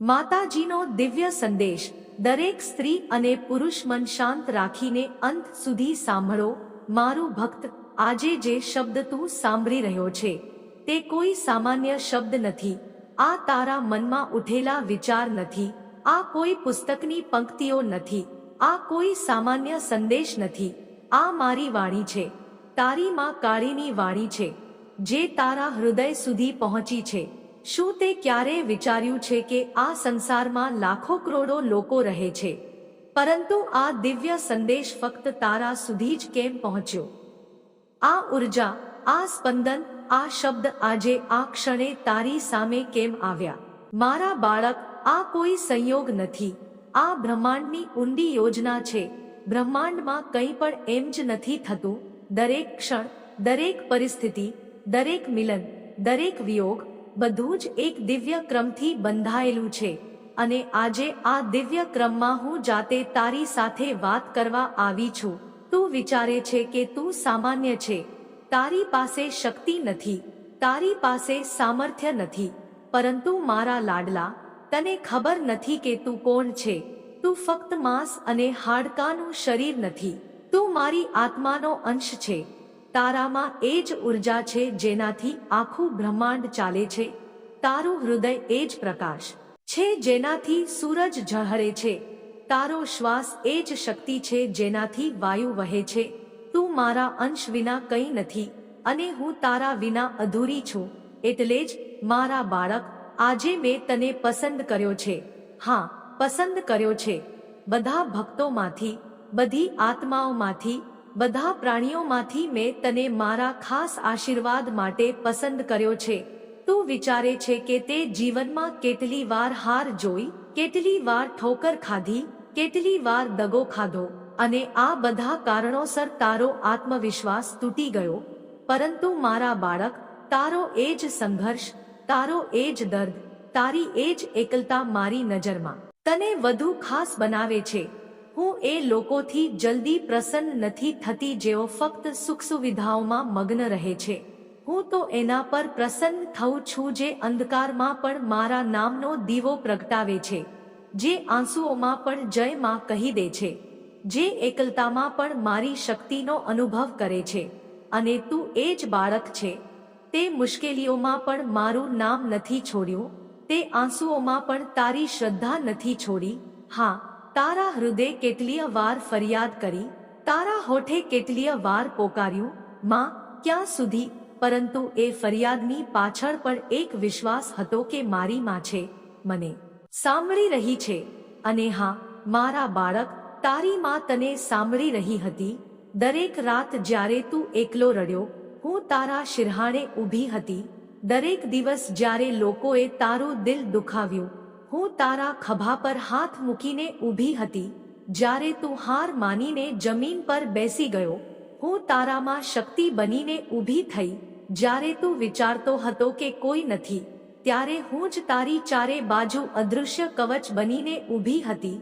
માતાજીનો દિવ્ય સંદેશ, દરેક સ્ત્રી અને પુરુષ મન શાંત રાખીને અંત સુધી સાંભળો, મારું ભક્ત, આજે જે શબ્દ તું સાંભળી રહ્યો છે, તે કોઈ સામાન્ય શબ્દ નથી, આ તારા મનમાં ઉઠેલા વિચાર નથી, આ કોઈ પુસ્તકની પંક્તિઓ નથી, આ કોઈ સામાન્ય સંદેશ નથી, આ મારી વાણી છે, તારી માં કાળીની વાણી છે, જે તારા હૃદય સુધી પહોંચી છે. શું તે ક્યારેય વિચાર્યું છે કે આ સંસારમાં લાખો કરોડો લોકો રહે છે? પરંતુ આ દિવ્ય સંદેશ ફક્ત તારા સુધી જ કેમ પહોંચ્યો? આ ઊર્જા, આ સ્પંદન, આ શબ્દ આજે આ ક્ષણે તારી સામે કેમ આવ્યા? મારા બાળક, આ કોઈ સંયોગ નથી. આ બ્રહ્માંડની ઊંડી યોજના છે. બ્રહ્માંડમાં કંઈ પણ એમ જ નથી થતું. દરેક ક્ષણ, દરેક પરિસ્થિતિ, દરેક મિલન, દરેક વિયોગ બધું જ એક દિવ્ય ક્રમથી બંધાયેલું છે. અને આજે આ દિવ્ય ક્રમમાં હું જાતે તારી સાથે વાત કરવા આવી છું. તું વિચારે છે કે તું સામાન્ય છે. તારી પાસે શક્તિ નથી. તારી પાસે સામર્થ્ય નથી. પરંતુ મારા લાડલા, તને ખબર નથી કે તું કોણ છે. તું ફક્ત માંસ અને હાડકાનું શરીર નથી. તું મારી આત્માનો અંશ છે. તારામાં એ જ ઊર્જા છે જેનાથી આખું બ્રહ્માંડ ચાલે છે. તારું હૃદય એ જ પ્રકાશ છે જેનાથી સૂરજ ઝહરે છે. તારો શ્વાસ એ જ શક્તિ છે જેનાથી વાયુ વહે છે. તું મારા અંશ વિના કંઈ નથી અને હું તારા વિના અધૂરી છું. એટલે જ મારા બાળક, આજે મેં તને પસંદ કર્યો છે. હા, પસંદ કર્યો છે. બધા ભક્તોમાંથી, બધી આત્માઓમાંથી બધા પ્રાણીઓમાંથી મેં તને મારા ખાસ આશીર્વાદ માટે પસંદ કર્યો છે. તું વિચારે છે કે તે જીવનમાં કેટલી વાર હાર જોઈ, કેટલી વાર ઠોકર ખાધી, કેટલી વાર દગો ખાધો અને આ બધા કારણોસર તારો આત્મવિશ્વાસ તૂટી ગયો. પરંતુ મારા બાળક, તારો એ જ સંઘર્ષ, તારો એ જ દર્દ, તારી એ જ એકલતા મારી નજરમાં. તને વધુ ખાસ બનાવે છે. હું એ લોકોથી જલ્દી પ્રસન્ન નથી થતી જેઓ ફક્ત સુખ સુવિધાઓમાં મગ્ન રહે છે. હું તો એના પર પ્રસન્ન થઉં છું જે અંધકારમાં પણ મારા નામનો દીવો પ્રગટાવે છે, જે આંસુઓમાં પણ જય માં કહી દે છે, જે એકલતામાં પણ મારી શક્તિનો અનુભવ કરે છે. અને તું એ જ બાળક છે. તે મુશ્કેલીઓમાં પણ મારું નામ નથી છોડ્યું, તે આંસુઓમાં પણ તારી શ્રદ્ધા નથી છોડી. હા તારા હૃદય કેટલીય વાર ફરિયાદ કરી, તારા હોઠે કેટલીય વાર પોકાર્યું, માં, ક્યાં સુધી? પરંતુ એ ફરિયાદની પાછળ પણ એક વિશ્વાસ હતો કે મારી માં છે, મને સાંભળી રહી છે. અને હા, મારા બાળક, તારી માં તને સાંભળી રહી હતી. દરેક રાત જ્યારે તું એકલો રડ્યો, હું તારા શિરહાણે ઊભી હતી. દરેક દિવસ જ્યારે લોકોએ તારું દિલ દુખાવ્યું હું તારા ખભા પર હાથ મૂકીને ઊભી હતી, જ્યારે તું હાર માનીને જમીન પર બેસી ગયો. હું તારામાં શક્તિ બનીને ઊભી થઈ, જ્યારે તું વિચારતો હતો કે કોઈ નથી, ત્યારે હું જ તારી ચારે બાજુ અદૃશ્ય કવચ બનીને ઊભી હતી.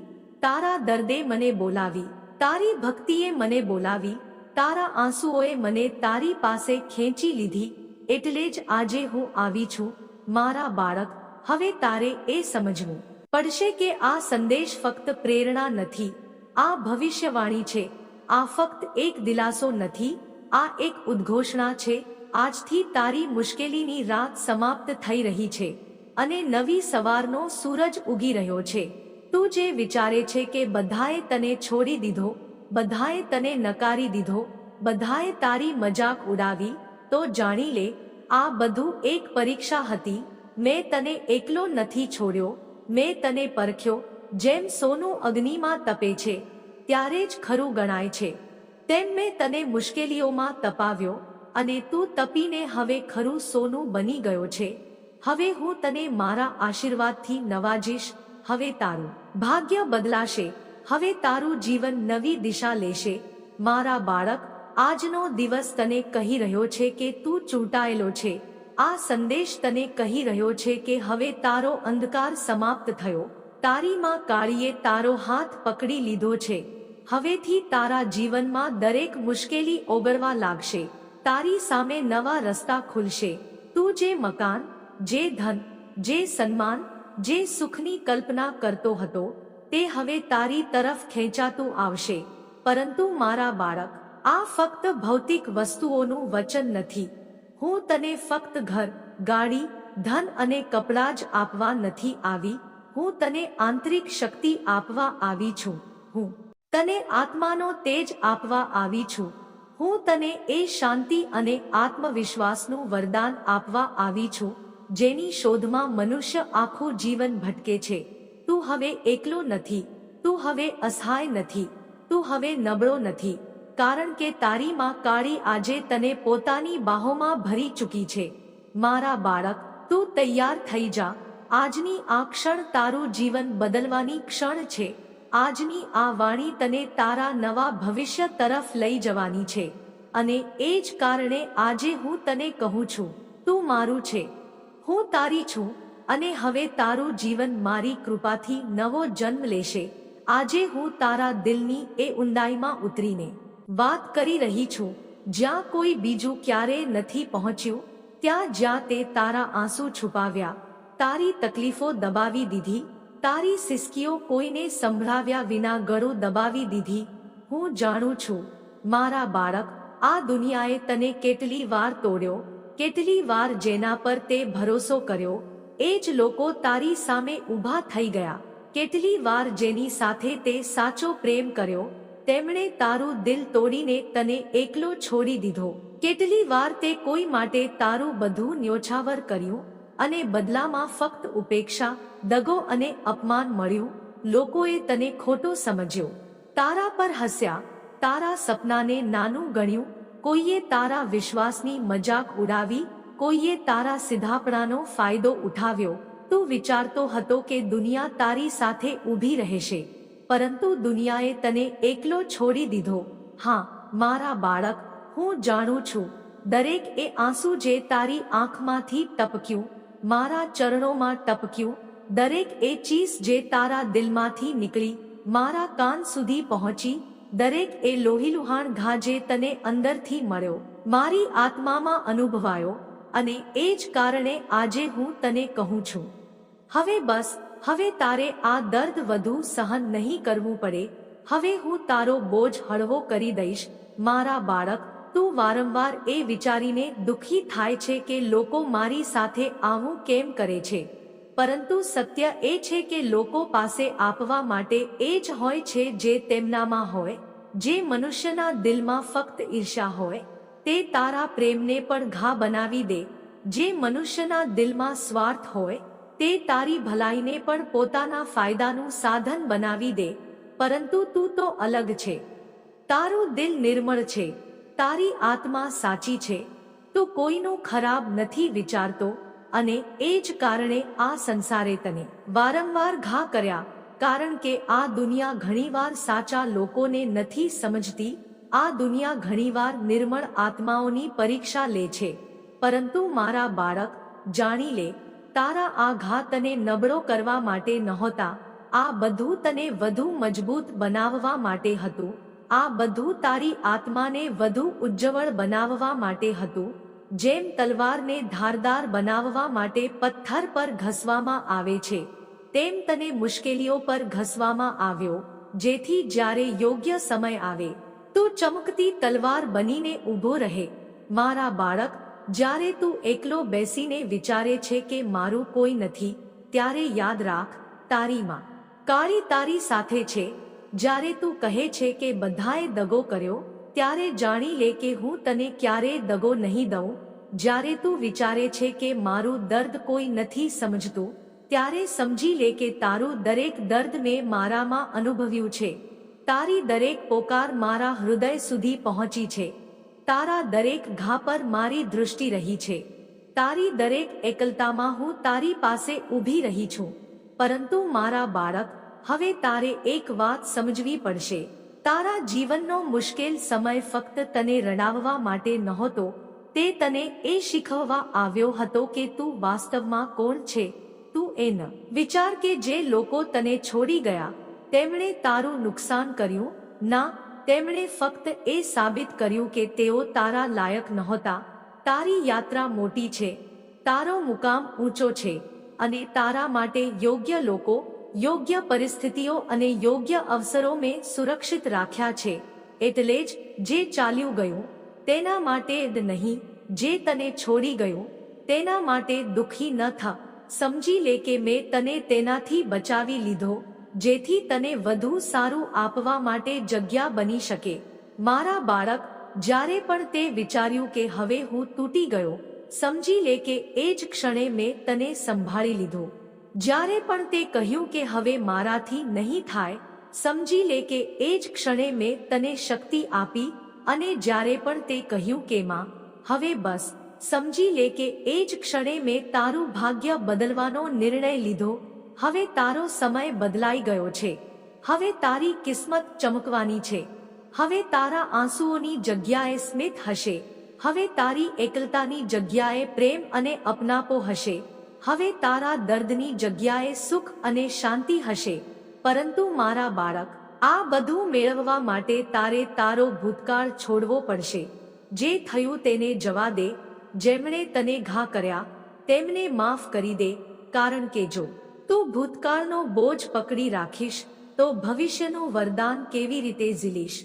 તારા દર્દે મને બોલાવી, તારી ભક્તિએ મને બોલાવી, તારા આંસુઓએ મને તારી પાસે ખેંચી લીધી, એટલે જ આજે હું આવી છું, મારા બાળક હવે તારે એ સમજવું પડશે કે આ સંદેશ ફક્ત પ્રેરણા નથી. આ ભવિષ્યવાણી છે. આ ફક્ત એક દિલાસો નથી. આ એક ઉદ્ઘોષણા છે. આજથી તારી મુશ્કેલીની રાત સમાપ્ત થઈ રહી છે. અને નવી સવારનો સૂરજ ઉગી રહ્યો છે. તું જે વિચારે છે કે બધાએ તને છોડી દીધો, બધાએ તને નકારી દીધો, બધાએ તારી મજાક ઉડાવી, તો જાણી લે, આ બધું એક પરીક્ષા હતી મેં તને એકલો નથી છોડ્યો, મેં તને પરખ્યો, જેમ સોનું અગ્નિમાં તપે છે, ત્યારે જ ખરું ગણાય છે. તેમ મેં તને મુશ્કેલીઓમાં તપાવ્યો, અને તું તપીને હવે ખરું સોનું બની ગયો છે. હવે હું તને મારા આશીર્વાદથી નવાજીશ, હવે તારું ભાગ્ય બદલાશે, હવે તારું જીવન નવી દિશા લેશે. મારા બાળક, આજનો દિવસ તને કહી રહ્યો છે કે તું ચૂંટાયેલો છે. આ સંદેશ તને કહી રહ્યો છે કે હવે તારો અંધકાર સમાપ્ત થયો. તારી માં કાળીએ તારો હાથ પકડી લીધો છે. હવેથી તારા જીવનમાં દરેક મુશ્કેલી ઓગળવા લાગશે. તારી સામે નવા રસ્તા ખુલશે. તું જે મકાન, જે ધન, જે સન્માન, જે સુખની કલ્પના કરતો હતો, તે હવે તારી તરફ ખેંચાતું આવશે. પરંતુ મારા બાળક, આ ફક્ત ભૌતિક વસ્તુઓનું વચન નથી. હું તને ફક્ત ઘર, ગાડી, ધન અને કપડાં જ આપવા નથી આવી, હું તને આંતરિક શક્તિ આપવા આવી છું. હું તને આત્માનો તેજ આપવા આવી છું. હું તને એ શાંતિ અને આત્મવિશ્વાસનું વરદાન આપવા આવી છું, જેની શોધમાં મનુષ્ય આખું જીવન ભટકે છે. તું હવે એકલો નથી, તું હવે અસહાય નથી, તું હવે નબળો નથી. કારણ કે તારી માં કાળી આજે તને પોતાની બાહોમાં ભરી ચૂકી છે. મારા બાળક, તું તૈયાર થઈ જા. આજની આ ક્ષણ તારું જીવન બદલવાની ક્ષણ છે. આજની આ વાણી તને તારા નવા ભવિષ્ય તરફ લઈ જવાની છે. અને એ જ કારણે આજે હું તને કહું છું, તું મારું છે. હું તારી છું, અને હવે તારું જીવન મારી કૃપાથી નવો જન્મ લેશે. આજે હું તારા દિલની એ ઊંડાઈમાં ઉતરીને વાત કરી રહી છું. જ્યાં કોઈ બીજું ક્યારેય નથી પહોંચ્યું, ત્યાં જ્યાં તે તારા આંસુ છુપાવ્યા. તારી તકલીફો દબાવી દીધી. તારી સિસકીઓ કોઈને સંભળાવ્યા વિના ગળું દબાવી દીધી. હું જાણું છું, મારા બાળક, આ દુનિયાએ તને કેટલી વાર તોડ્યો, કેટલી વાર જેના પર તે ભરોસો કર્યો. એ જ લોકો તારી સામે ઊભા થઈ ગયા. કેટલી વાર જેની સાથે તે સાચો પ્રેમ કર્યો તેમણે તારું દિલ તોડીને તને એકલો છોડી દીધો. કેટલી વાર તે કોઈ માટે તારું બધું ન્યોછાવર કર્યું અને બદલામાં ફક્ત ઉપેક્ષા, દગો અને અપમાન મળ્યું. લોકોએ તને ખોટો સમજ્યો. તારા પર હસ્યા, તારા સપનાને નાનું ગણ્યું. કોઈએ તારા વિશ્વાસની મજાક ઉડાવી, કોઈએ તારા સીધાપણાનો ફાયદો ઉઠાવ્યો. તું વિચારતો હતો કે દુનિયા તારી સાથે ઊભી રહેશે. પરંતુ દુનિયાએ તને એકલો છોડી દીધો. હા, મારા બાળક, હું જાણું છું. દરેક એ આંસુ જે તારી આંખમાંથી ટપક્યું, મારા ચરણોમાં ટપક્યું, દરેક એ ચીસ જે તારા દિલમાંથી નીકળી, મારા કાન સુધી પહોંચી, દરેક એ લોહીલુહાણ ઘા જે તને અંદરથી મળ્યો, મારી આત્મામાં અનુભવાયો, અને એ જ કારણે આજે હું તને કહું છું. હવે બસ હવે તારે આ દર્દ વધુ સહન નહીં કરવું પડે. હવે હું તારો બોજ હળવો કરી દઈશ. મારા બાળક, તું વારંવાર એ વિચારીને દુઃખી થાય છે કે લોકો મારી સાથે આવું કેમ કરે છે. પરંતુ સત્ય એ છે કે લોકો પાસે આપવા માટે એ જ હોય છે જે તેમનામાં હોય. જે મનુષ્યના દિલમાં ફક્ત ઈર્ષા હોય. તે તારા પ્રેમને પણ ઘા બનાવી દે. જે મનુષ્યના દિલમાં સ્વાર્થ હોય તે તારી ભલાઈને પણ પોતાના ફાયદાનું સાધન બનાવી દે, પરંતુ તું તો અલગ છે. તારું દિલ નિર્મળ છે. તારી આત્મા સાચી છે. તું કોઈનું ખરાબ નથી વિચારતો અને એ જ કારણે આ સંસારે તને વારંવાર ઘા કર્યા, કારણ કે આ દુનિયા ઘણીવાર સાચા લોકોને નથી સમજતી, આ દુનિયા ઘણીવાર નિર્મળ આત્માઓની પરીક્ષા લે છે. પરંતુ મારા બાળક, જાણી લે તારા આ ઘા તને નબળો કરવા માટે નહોતા. આ બધું તને વધુ મજબૂત બનાવવા માટે હતું. આ બધું તારી આત્માને વધુ ઉજ્જવળ બનાવવા માટે હતું. જેમ તલવારને ધારદાર બનાવવા માટે પથ્થર પર ઘસવામાં આવે છે, તેમ તને મુશ્કેલીઓ પર ઘસવામાં આવ્યો, જેથી જ્યારે યોગ્ય સમય આવે, તો ચમકતી તલવાર બનીને ઊભો રહે. મારા બાળક જ્યારે તું એકલો બેસીને વિચારે છે કે મારું કોઈ નથી, ત્યારે યાદ રાખ, તારી માં. કાળી તારી સાથે છે. જ્યારે તું કહે છે કે બધાએ દગો કર્યો, ત્યારે જાણી લે કે હું તને ક્યારેય દગો નહીં દઉં. જ્યારે તું વિચારે છે કે મારું દર્દ કોઈ નથી સમજતું, ત્યારે સમજી લે કે તારું દરેક દર્દ મેં મારામાં અનુભવ્યું છે. તારી દરેક પોકાર મારા હૃદય સુધી પહોંચી છે. તારા દરેક ઘા પર મારી દૃષ્ટિ રહી છે. તારી દરેક એકલતામાં હું તારી પાસે ઊભી રહી છું. પરંતુ મારા બાળક, હવે તારે એક વાત સમજવી પડશે. તારા જીવનનો મુશ્કેલ સમય ફક્ત તને રડાવવા માટે નહોતો, તે તને એ શીખવવા આવ્યો હતો કે તું વાસ્તવમાં કોણ છે. તું એ ન વિચાર કે જે લોકો તને છોડી ગયા, તેમણે તારું નુકસાન કર્યું, ના તેમણે ફક્ત એ સાબિત કર્યું કે તેઓ તારા લાયક નહોતા. તારી યાત્રા મોટી છે. તારો મુકામ ઊંચો છે અને તારા માટે યોગ્ય લોકો, યોગ્ય પરિસ્થિતિઓ અને યોગ્ય અવસરો મેં સુરક્ષિત રાખ્યા છે. એટલે જ જે ચાલ્યું ગયું, તેના માટે જ નહીં, જે તને છોડી ગયું, તેના માટે દુઃખી ન થા. સમજી લે કે મેં તને તેનાથી બચાવી લીધો. જેથી તને વધુ સારું આપવા માટે જગ્યા બની શકે. મારા બાળક, જ્યારે પણ તે વિચાર્યું કે હવે હું તૂટી ગયો, સમજી લે કે એ જ ક્ષણે મેં તને સંભાળી લીધો. જ્યારે પણ તે કહ્યું કે હવે મારાથી નહીં થાય, સમજી લે કે એ જ ક્ષણે મેં તને શક્તિ આપી અને જ્યારે પણ તે કહ્યું કે માં, હવે બસ, સમજી લે કે એ જ ક્ષણે મેં તારું ભાગ્ય બદલવાનો નિર્ણય લીધો હવે તારો સમય બદલાઈ ગયો છે. હવે તારી કિસ્મત ચમકવાની છે. હવે તારા આંસુઓની જગ્યાએ સ્મિત હશે. હવે તારી એકલતાની જગ્યાએ પ્રેમ અને અપનાપો હશે. હવે તારા દર્દની જગ્યાએ સુખ અને શાંતિ હશે. પરંતુ મારા બાળક, આ બધું મેળવવા માટે તારે તારો ભૂતકાળ છોડવો પડશે. જે થયું તેને જવા દે. જેમણે તને ઘા કર્યા, તેમને માફ કરી દે. કારણ કે જો તું ભૂતકાળનો બોજ પકડી રાખીશ, તો ભવિષ્યનું વરદાન કેવી રીતે ઝીલીશ?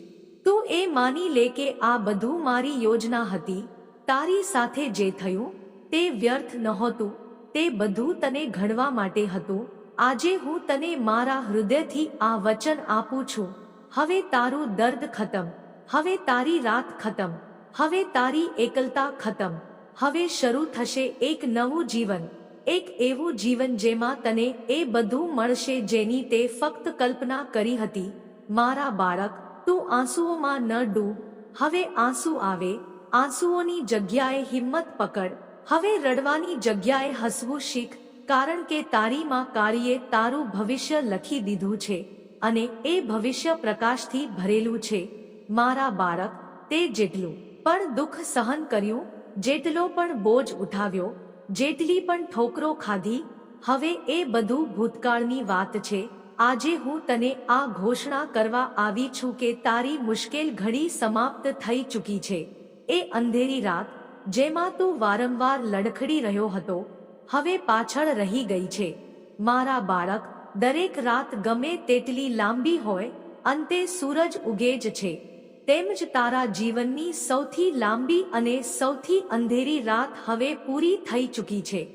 તું એ માની લે કે આ બધું મારી યોજના હતી, તારી સાથે જે થયું, તે વ્યર્થ નહોતું, તે બધું તને ઘડવા માટે હતું, આજે હું તને મારા હૃદયથી આ વચન આપું છું, હવે તારું દર્દ ખતમ, હવે તારી રાત ખતમ, હવે તારી એકલતા ખતમ, હવે શરૂ થશે એક નવું જીવન. એક એવું જીવન જેમાં તને એ બધું મળશે જેની તે ફક્ત કલ્પના કરી હતી. મારા બાળક, તું આંસુઓમાં ન ડૂબ હવે આંસુ આવે, આંસુઓની જગ્યાએ હિંમત પકડ. હવે રડવાની જગ્યાએ હસવું શીખ, કારણ કે તારીમાં કાળીએ તારું ભવિષ્ય લખી દીધું છે અને એ ભવિષ્ય પ્રકાશથી ભરેલું છે. મારા બાળક, તે જેટલું પણ દુઃખ સહન કર્યું, જેટલો પણ બોજ ઉઠાવ્યો જેટલી પણ ઠોકરો ખાધી, હવે એ બધું ભૂતકાળની વાત છે. આજે હું તને આ ઘોષણા કરવા આવી છું કે તારી મુશ્કેલ ઘડી સમાપ્ત થઈ ચૂકી છે. એ અંધેરી રાત, જેમાં તું વારંવાર લડખડી રહ્યો હતો, હવે પાછળ રહી ગઈ છે. મારા બાળક, દરેક રાત ગમે તેટલી લાંબી હોય, અંતે સૂરજ ઉગે જ છે. તેમજ તારા જીવનની સૌથી લાંબી અને સૌથી અંધેરી રાત હવે પૂરી થઈ ચૂકી છે.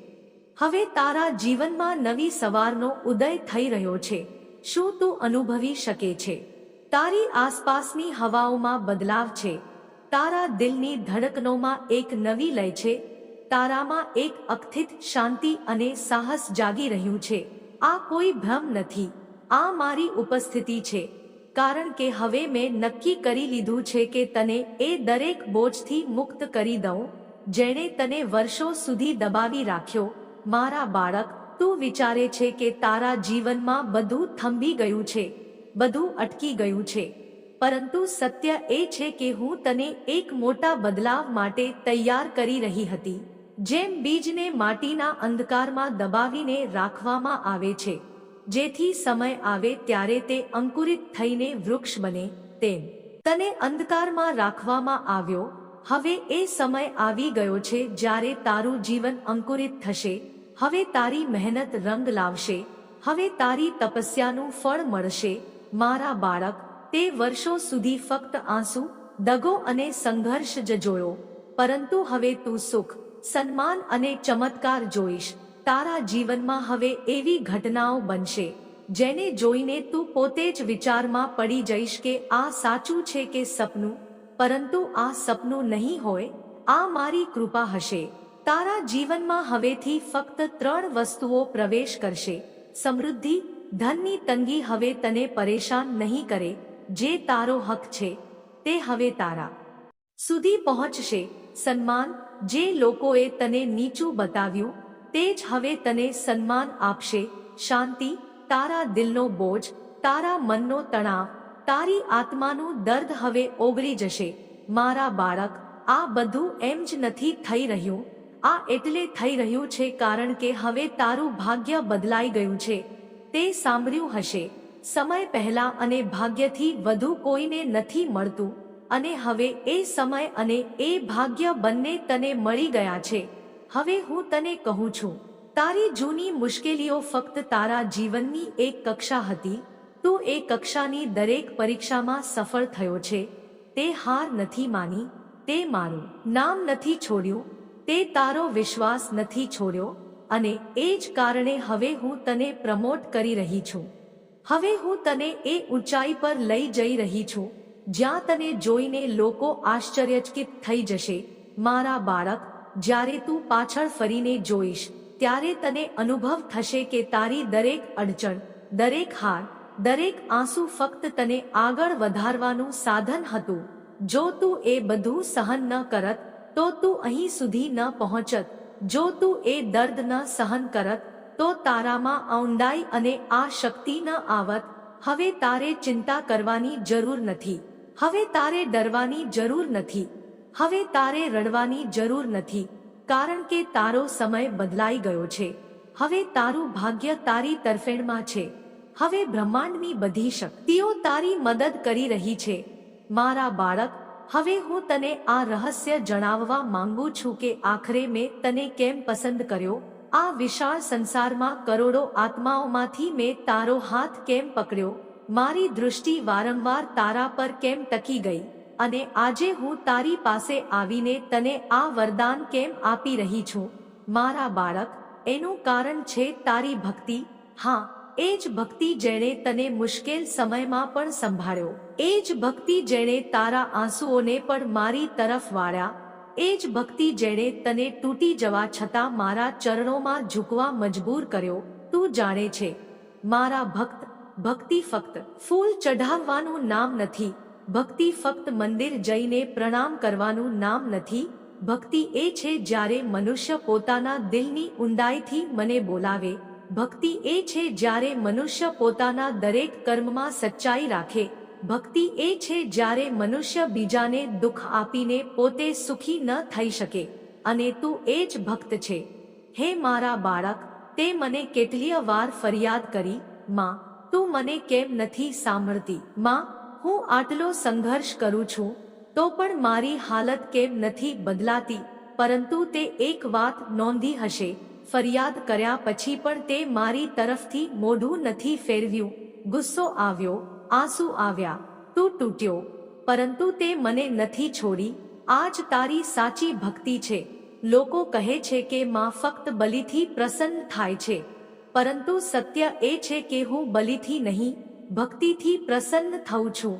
હવે તારા જીવનમાં નવી સવારનો ઉદય થઈ રહ્યો છે. શું તું અનુભવી શકે છે? તારી આસપાસની હવાઓમાં બદલાવ છે. તારા દિલની ધડકનોમાં એક નવી લય છે. તારામાં એક અકથિત શાંતિ અને સાહસ જાગી રહ્યું છે. આ કોઈ ભ્રમ નથી. આ મારી ઉપસ્થિતિ છે. કારણ કે હવે મેં નક્કી કરી લીધું છે કે તને એ દરેક બોજથી મુક્ત કરી દઉં, જેણે તને વર્ષો સુધી દબાવી રાખ્યો. મારા બાળક, તું વિચારે છે કે તારા જીવનમાં બધું થંભી ગયું છે, બધું અટકી ગયું છે. પરંતુ સત્ય એ છે કે હું તને એક મોટા બદલાવ માટે તૈયાર કરી રહી હતી, જેમ બીજને માટીના અંધકારમાં દબાવીને રાખવામાં આવે છે. જેથી સમય આવે ત્યારે તે અંકુરિત થઈને વૃક્ષ બને, તેમ. તને અંધકારમાં રાખવામાં આવ્યો. હવે એ સમય આવી ગયો છે જ્યારે તારું જીવન અંકુરિત થશે. હવે તારી મહેનત રંગ લાવશે. હવે તારી તપસ્યાનું ફળ મળશે. મારા બાળક, તે વર્ષો સુધી ફક્ત આંસુ, દગો અને સંઘર્ષ જ જોયો. પરંતુ હવે તું સુખ, સન્માન અને ચમત્કાર જોઈશ. તારા જીવનમાં હવે એવી ઘટનાઓ બનશે, જેને જોઈને તું પોતે જ વિચારમાં પડી જઈશ કે આ સાચું છે કે સપનું, પરંતુ આ સપનું નહીં હોય, આ મારી કૃપા હશે. તારા જીવનમાં હવેથી ફક્ત ત્રણ વસ્તુઓ પ્રવેશ કરશે, સમૃદ્ધિ, ધનની તંગી હવે તને પરેશાન નહીં કરે, જે તારો હક છે, તે હવે તારા સુધી પહોંચશે. સન્માન, જે લોકોએ તને નીચું બતાવ્યું તે જ હવે તને સન્માન આપશે. શાંતિ, તારા દિલનો બોજ, તારા મનનો તણાવ, તારી આત્માનું દર્દ હવે ઓગળી જશે. મારા બાળક, આ બધું એમ જ નથી થઈ રહ્યું. આ એટલે થઈ રહ્યું છે કારણ કે હવે તારું ભાગ્ય બદલાઈ ગયું છે. તે સાંભળ્યું હશે. સમય પહેલા અને ભાગ્યથી વધુ કોઈને નથી મળતું. અને હવે એ સમય અને એ ભાગ્ય બંને તને મળી ગયા છે. હવે હું તને કહું છું, તારી જૂની મુશ્કેલીઓ ફક્ત તારા જીવનની એક કક્ષા હતી, તું એ કક્ષાની દરેક પરીક્ષામાં સફળ થયો છે, તે હાર નથી માની, તે મારું નામ નથી છોડ્યું, તે તારો વિશ્વાસ નથી છોડ્યો, અને એ જ કારણે હવે હું તને પ્રમોટ કરી રહી છું. હવે હું તને એ ઊંચાઈ પર લઈ જઈ રહી છું, જ્યાં તને જોઈને લોકો આશ્ચર્યચકિત થઈ જશે, મારા બાળક જ્યારે તું પાછળ ફરીને જોઈશ, ત્યારે તને અનુભવ થશે કે તારી દરેક અડચણ, દરેક હાર, દરેક આંસુ ફક્ત તને આગળ વધારવાનું સાધન હતું. જો તું એ બધું સહન ન કરત, તો તું અહીં સુધી ન પહોંચત. જો તું એ દર્દ ન સહન કરત, તો તારામાં ઊંડાઈ અને આ શક્તિ ન આવત. હવે તારે ચિંતા કરવાની જરૂર નથી. હવે તારે ડરવાની જરૂર નથી. હવે તારે રડવાની જરૂર નથી, કારણ કે તારો સમય બદલાઈ ગયો છે. હવે તારું ભાગ્ય તારી તરફેણમાં છે. હવે બ્રહ્માંડની બધી શક્તિઓ તારી મદદ કરી રહી છે. મારા બાળક, હવે હું તને આ રહસ્ય જણાવવા માંગુ છું કે આખરે મેં તને કેમ પસંદ કર્યો? આ વિશાળ સંસારમાં કરોડો આત્માઓમાંથી મેં તારો હાથ કેમ પકડ્યો? મારી દૃષ્ટિ વારંવાર તારા પર કેમ ટકી ગઈ? અને આજે હું તારી પાસે આવીને તને આ વરદાન કેમ આપી રહી છું? મારા બાળક, એનું કારણ છે તારી ભક્તિ. હા, એ જ ભક્તિ જેણે તને મુશ્કેલ સમયમાં પણ સંભાળ્યો. એ જ ભક્તિ જેણે તારા આંસુઓને પણ મારી તરફ વાળ્યા. એ જ ભક્તિ જેણે તને તૂટી જવા છતાં મારા ચરણોમાં ઝૂકવા મજબૂર કર્યો. તું જાણે છે. મારા ભક્ત, ભક્તિ ફક્ત ફૂલ ચઢાવવાનું નામ નથી. ભક્તિ ફક્ત મંદિર જઈને પ્રણામ કરવાનું નામ નથી, ભક્તિ એ છે જ્યારે મનુષ્ય પોતાના દિલની ઊંડાઈથી મને બોલાવે, ભક્તિ એ છે જ્યારે મનુષ્ય પોતાના દરેક કર્મમાં સચ્ચાઈ રાખે, ભક્તિ એ છે જ્યારે મનુષ્ય બીજાને દુઃખ આપીને પોતે સુખી ન થઈ શકે, અને તું એ જ ભક્ત છે. હે મારા બાળક, તે મને કેટલીય વાર ફરિયાદ કરી, માં, તું મને કેમ નથી સાંભળતી? માં હું આટલો સંઘર્ષ કરું છું, તો પણ મારી હાલત કેમ નથી બદલાતી, પરંતુ તે એક વાત નોંધી હશે, ફરિયાદ કર્યા પછી પણ તે મારી તરફથી મોઢું નથી ફેરવ્યું, ગુસ્સો આવ્યો, આંસુ આવ્યા, તું તૂટ્યો, પરંતુ તે મને નથી છોડી, આજ તારી સાચી ભક્તિ છે, લોકો કહે છે કે માં ફક્ત બલિથી પ્રસન્ન થાય છે, પરંતુ સત્ય એ છે કે હું બલિથી નહીં ભક્તિથી પ્રસન્ન થઉં છું.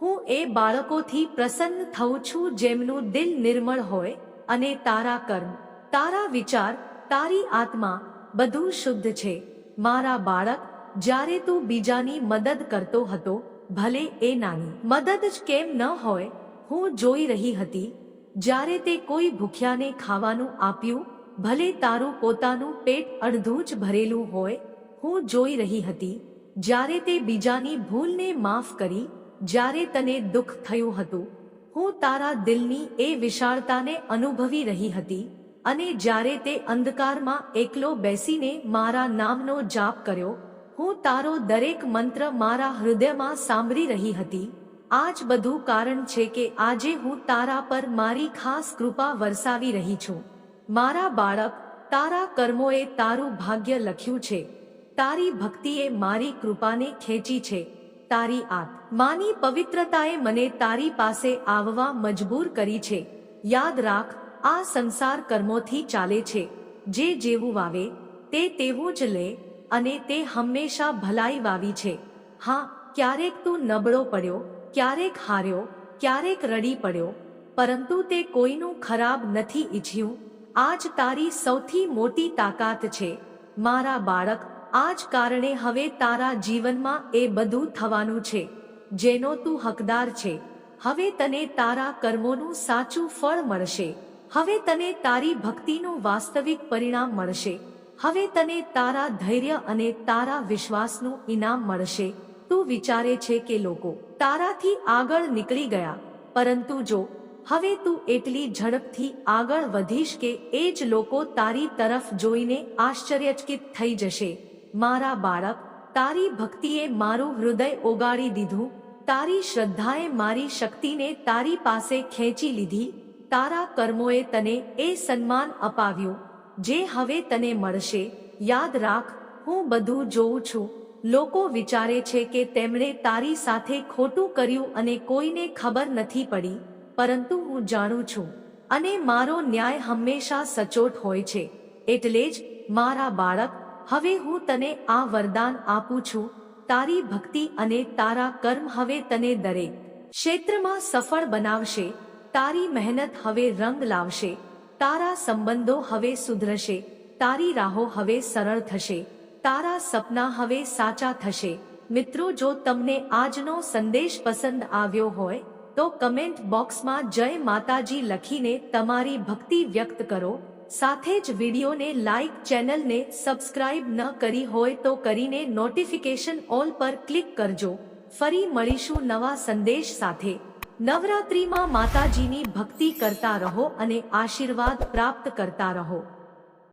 હું એ બાળકોથી પ્રસન્ન થઉં છું જેમનું દિલ નિર્મળ હોય અને તારા કર્મ, તારા વિચાર, તારી આત્મા બધું શુદ્ધ છે. મારા બાળક, જ્યારે તું બીજાની મદદ કરતો હતો, ભલે એ નાની મદદ જ કેમ ન હોય, હું જોઈ રહી હતી, જ્યારે તે કોઈ ભૂખ્યાને ખાવાનું આપ્યું, ભલે તારું પોતાનું પેટ અડધું જ ભરેલું હોય, હું જોઈ રહી હતી જ્યારે તે બીજાની ભૂલને માફ કરી, જ્યારે તને દુઃખ થયું હતું, હું તારા દિલની એ વિશાળતાને અનુભવી રહી હતી, અને જ્યારે તે અંધકારમાં એકલો બેસીને મારા નામનો જાપ કર્યો, હું તારો દરેક મંત્ર મારા હૃદયમાં સાંભળી રહી હતી. આ જ બધું કારણ છે કે આજે હું તારા પર મારી ખાસ કૃપા વરસાવી રહી છું. મારા બાળક, તારા કર્મોએ તારું ભાગ્ય લખ્યું છે. તારી ભક્તિએ મારી કૃપાને ખેંચી છે. તારી આત. માની પવિત્રતાએ મને તારી પાસે આવવા મજબૂર કરી છે. યાદ રાખ, આ સંસાર કર્મોથી ચાલે છે. જે જેવું વાવે, તે તેવું જ લે અને તે હંમેશા ભલાઈ વાવી છે. હા, ક્યારેક તું નબળો પડ્યો, ક્યારેક હાર્યો, ક્યારેક રડી પડ્યો, પરંતુ તે કોઈનું ખરાબ નથી ઈચ્છ્યું. આજ તારી સૌથી મોટી તાકાત છે. મારા બાળક આ જ કારણે હવે તારા જીવનમાં એ બધું થવાનું છે, જેનો તું હકદાર છે. હવે તને તારા કર્મોનું સાચું ફળ મળશે. હવે તને તારી ભક્તિનું વાસ્તવિક પરિણામ મળશે. હવે તને તારા ધૈર્ય અને તારા વિશ્વાસનું ઇનામ મળશે. તું વિચારે છે કે લોકો તારાથી આગળ નીકળી ગયા. પરંતુ જો હવે તું એટલી ઝડપથી આગળ વધીશ કે એ જ લોકો તારી તરફ જોઈને આશ્ચર્યચકિત થઈ જશે. મારા બાળક, તારી ભક્તિએ મારું હૃદય ઓગાળી દીધું, તારી શ્રદ્ધાએ મારી શક્તિને તારી પાસે ખેંચી લીધી, તારા કર્મોએ તને એ સન્માન અપાવ્યું, જે હવે તને મળશે. યાદ રાખ, હું બધું જોઉં છું. લોકો વિચારે છે કે તેમણે તારી સાથે ખોટું કર્યું અને કોઈને ખબર નથી પડી, પરંતુ હું જાણું છું. અને મારો ન્યાય હંમેશા સચોટ હોય છે. એટલે જ, મારા બાળક હવે હું તને આ વરદાન આપું છું, તારી ભક્તિ અને તારા કર્મ હવે તને દરેક ક્ષેત્રમાં સફળ બનાવશે, તારી મહેનત હવે રંગ લાવશે, તારા સંબંધો હવે સુધરશે, તારી રાહો હવે સરળ થશે, તારા સપના હવે સાચા થશે. મિત્રો, જો તમને આજનો સંદેશ પસંદ આવ્યો હોય, તો કમેન્ટ બોક્સમાં જય માતાજી લખીને તમારી ભક્તિ વ્યક્ત કરો. સાથે જ વિડીયોને લાઇક ચેનલને સબસ્ક્રાઇબ ન કરી હોય તો કરીને નોટિફિકેશન ઓલ પર ક્લિક કરજો. ફરી મળીશું નવા સંદેશ સાથે. નવરાત્રિમાં માતાજીની ભક્તિ કરતા રહો અને આશીર્વાદ પ્રાપ્ત કરતા રહો.